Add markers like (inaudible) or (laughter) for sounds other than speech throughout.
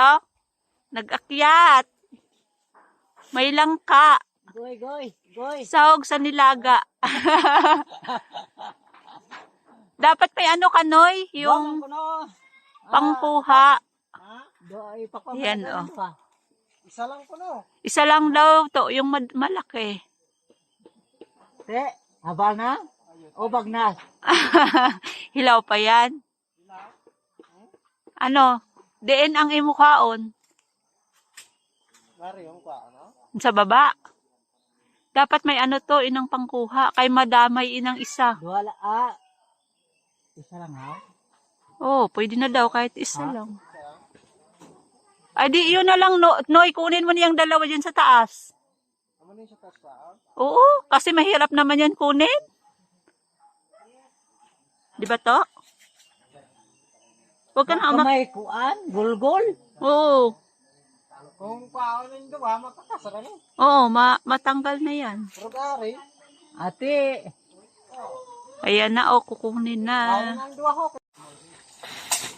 Oh, nag-akyat. May langka. Goy, goy, goy. Sahog sa nilaga. (laughs) Dapat may ano kanoy, yung ko no. pangkuha. Ha? Do ay pakwam. Yan, oh. Isa lang ko no. Isa lang daw to, yung malaki. Te, habal na? O bagnas? (laughs) Hilaw pa yan. Ano? Diin ang imukhaon. Mari yung kwa, ano? Sa baba. Dapat may ano to, inang pangkuha. Kay madamay inang isa. Duwala, ah. Isa lang ha? Oh, pwede na daw kahit isa Ha? lang. Ay di, yun na lang, no, Noy, kunin mo niyang dalawa dyan sa taas. Ano yung sa taas pa? Oo, kasi mahirap naman yan kunin. Di ba to? Huwag ka na amak. Kamay kuan, gulgol. Oo, Kung paano yung gawa, makakasara ni. oo, ma matanggal na yan. Rugari. Ate, Ayan na, oh, kukunin na.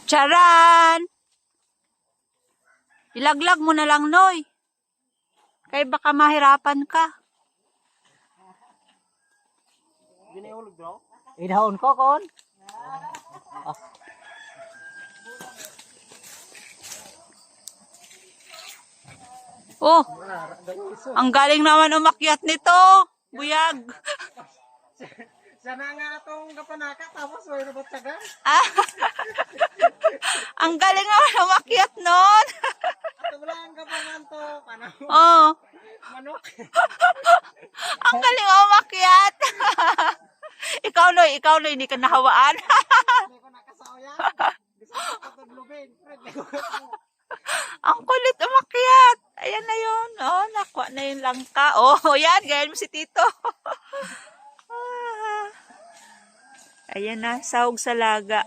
Charan! Ilaglag mo na lang, Noy. Kaya baka mahirapan ka. Giniulog daw? Idahon ko, kon. Oh, ang galing naman umakyat nito. Buyag. Sana nga itong kapanaka, tapos may nabat sagan. Ah, ang galing naman umakyat nun. At wala ang kapangan to, ano, Oh, manok. ang galing umakyat. ikaw, Noy, ikaw, Noy, hindi ka nahawaan. Hindi ko nakasaw yan. Gusto ko patudlubin. ang kulit. Ayan na yun. Oh, nakuha na yung langka. Oh, (laughs) yan, gaya mo si Tito. (laughs) Ah. Ayan na, sahog sa laga.